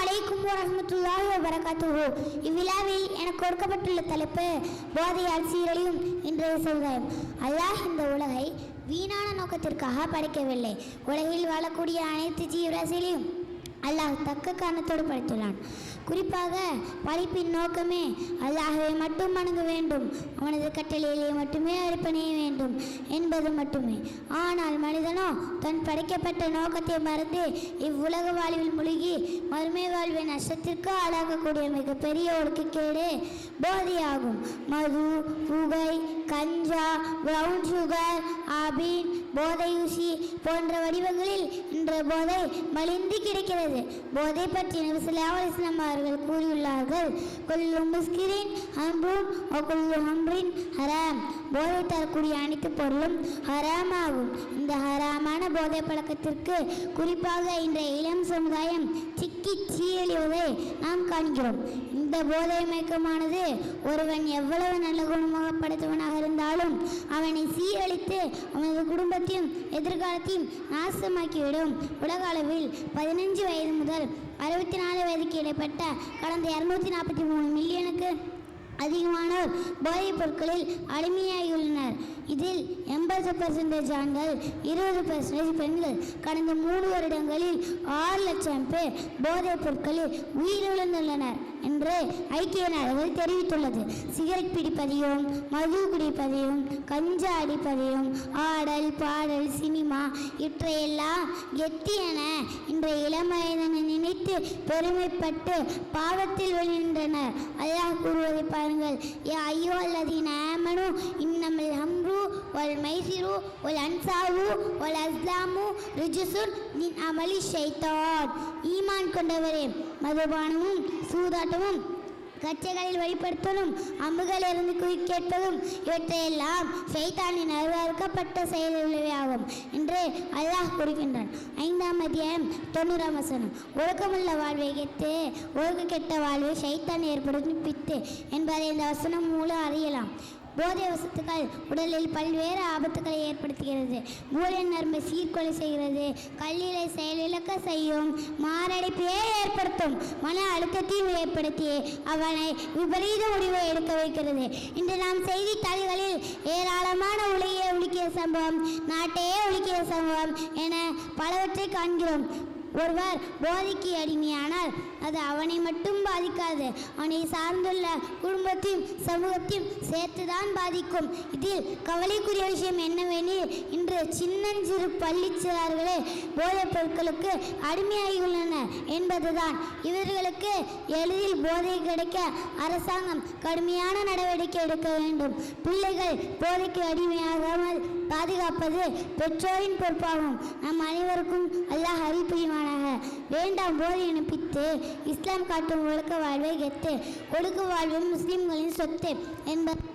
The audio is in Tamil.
அலைக்கும் வரமத்துல்லாஹி வபரகாத்துஹு. இவ்விழாவில் எனக்கு கொடுக்கப்பட்டுள்ள தலைப்பு போதையால் சீரழியும் இன்றைய சமுதாயம் அல்லாஹ் இந்த உலகை வீணான நோக்கத்திற்காக படைக்கவில்லை. உலகில் வாழக்கூடிய அனைத்து ஜீவராசிகளையும் அல்லாஹ் தக்க காரணத்தோடு படைத்துள்ளான். குறிப்பாக படைப்பின் நோக்கமே அல்லாஹ்வை மட்டும் வணங்க வேண்டும் அவனது கட்டளையிலே மட்டுமே அர்ப்பணிய வேண்டும் என்பது மட்டுமே. ஆனால் மனிதனோ தன் படைக்கப்பட்ட நோக்கத்தை மறந்து இவ்வுலக வாழ்வில் முழுகி மறுமை வாழ்வின் நஷ்டத்திற்கு ஆளாகக்கூடிய மிகப்பெரிய ஒழுக்கக்கேடு போதையாகும். மது புகை கஞ்சா ப்ரௌன் சுகர் அபீன் போதை போன்ற வடிவங்களில் இன்று போதை மலிந்து கிடைக்கிறது. போதை பற்றி நபிசல்லாஹ் இஸ்லாம் அவர்கள் கூறியுள்ளார்கள். கொல்லு முஸ்கிரின் அம்பும் கொல்லு அம்ரின் ஹராம். போதை தரக்கூடிய அனைத்து பொருளும் ஹராமாகும். இந்த ஹராமான போதை பழக்கத்திற்கு குறிப்பாக இன்றைய இளம் சமுதாயம் சிக்கி சீரழிவதை நாம் காண்கிறோம். இந்த போதை மயக்கமானது ஒருவன் எவ்வளவு நல்ல குணமாக படைத்தவனாக இருந்தாலும் அவனை சீரழித்து அவனது குடும்பத்தையும் எதிர்காலத்தையும் நாசமாக்கிவிடும். உலக அளவில் பதினஞ்சு வயது முதல் அறுபத்தி நாலு வயதுக்கு இடைப்பட்ட கடந்த இரநூத்தி நாற்பத்தி மூணு மில்லியனுக்கு அதிகமானோர் போதைப் பொருட்களில் அடிமையாகியுள்ளனர். இதில் எண்பது பர்சன்டேஜ் ஆண்கள் இருபது பர்சன்டேஜ் பெண்கள். கடந்த மூணு வருடங்களில் ஆறு லட்சம் பேர் போதைப் பொருட்களில் உயிரிழந்துள்ளனர் என்று ஐக்கிய நாடுகள் தெரிவித்துள்ளது. சிகரெட் பிடிப்பதையும் மது குடிப்பதையும் கஞ்சா அடிப்பதையும் ஆடல் பாடல் சினிமா இவற்றையெல்லாம் எத்தி என இன்றைய இளம் வயதனை நினைத்து பெருமைப்பட்டு பாவத்தில் விழுகின்றனர். அல்லாஹ் கூறுவதை பாருங்கள். ஏ ஐயோ அல்லது ஆமனு இன்னமில் ஹம்ரு ஒல் மைசிரு ஒல் அன்சாவு ஒல் அஸ்லாமு ரிஜுசுன் நின் அமளி ஷைத்தான். ஈமான் கொண்டவரே மதுபானமும் சூதாட்டமும் கச்சைகளில் வழிபடுத்தலும் அம்புகள் இருந்து குறி கேட்பதும் இவற்றையெல்லாம் செய்தானின் அருவறுக்கப்பட்ட செயல்களேயாகும் என்று அல்லாஹ் கூறுகின்றான். ஐந்தாம் மதியம் தொண்ணூறாம் வசனம். ஒழுக்கமுள்ள வாழ்வை கெத்து ஒழுக்க கெட்ட வாழ்வை சைத்தான் ஏற்படுத்தும் பித்து என்பதை இந்த வசனம் மூலம் அறியலாம். போதை வசத்துக்கள் உடலில் பல்வேறு ஆபத்துக்களை ஏற்படுத்துகிறது. மூளை நரம்பை சீர்கொலை செய்கிறது. கல்லிலை செயலிழக்க செய்யும் மாரடைப்பையே ஏற்படுத்தும். மன அழுத்தத்தையும் ஏற்படுத்தி அவனை விபரீத முடிவை எடுக்க வைக்கிறது. இன்று நாம் செய்தித்தாள்களில் ஏராளமான உலகையே உலுக்கிய சம்பவம் நாட்டையே உலுக்கிய சம்பவம் என பலவற்றை காண்கிறோம். ஒருவர் போதைக்கு அடிமையானால் அது அவனை மட்டும் பாதிக்காது. அவனை சார்ந்துள்ள குடும்பத்தையும் சமூகத்தையும் சேர்த்துதான் பாதிக்கும். இதில் கவலைக்குரிய விஷயம் என்னவெனில் இன்று சின்னஞ்சிறு பள்ளி சிறார்களே போதைப் பொருட்களுக்கு அடிமையாகியுள்ளனர் என்பதுதான். இவர்களுக்கு எளிதில் போதை கிடைக்க அரசாங்கம் கடுமையான நடவடிக்கை எடுக்க வேண்டும். பிள்ளைகள் போதைக்கு அடிமையாகாமல் பாதுகாப்பது பெற்றோரின் பொறுப்பாகும். நம் அனைவருக்கும் அல்லாஹ் அறிவுரிவானாக வேண்டாம் போர் இணைப்பித்து இஸ்லாம் காட்டும் ஒழுக்க வாழ்வை கெத்து ஒழுக்க வாழ்வும் முஸ்லிம்களின் சொத்து என்பது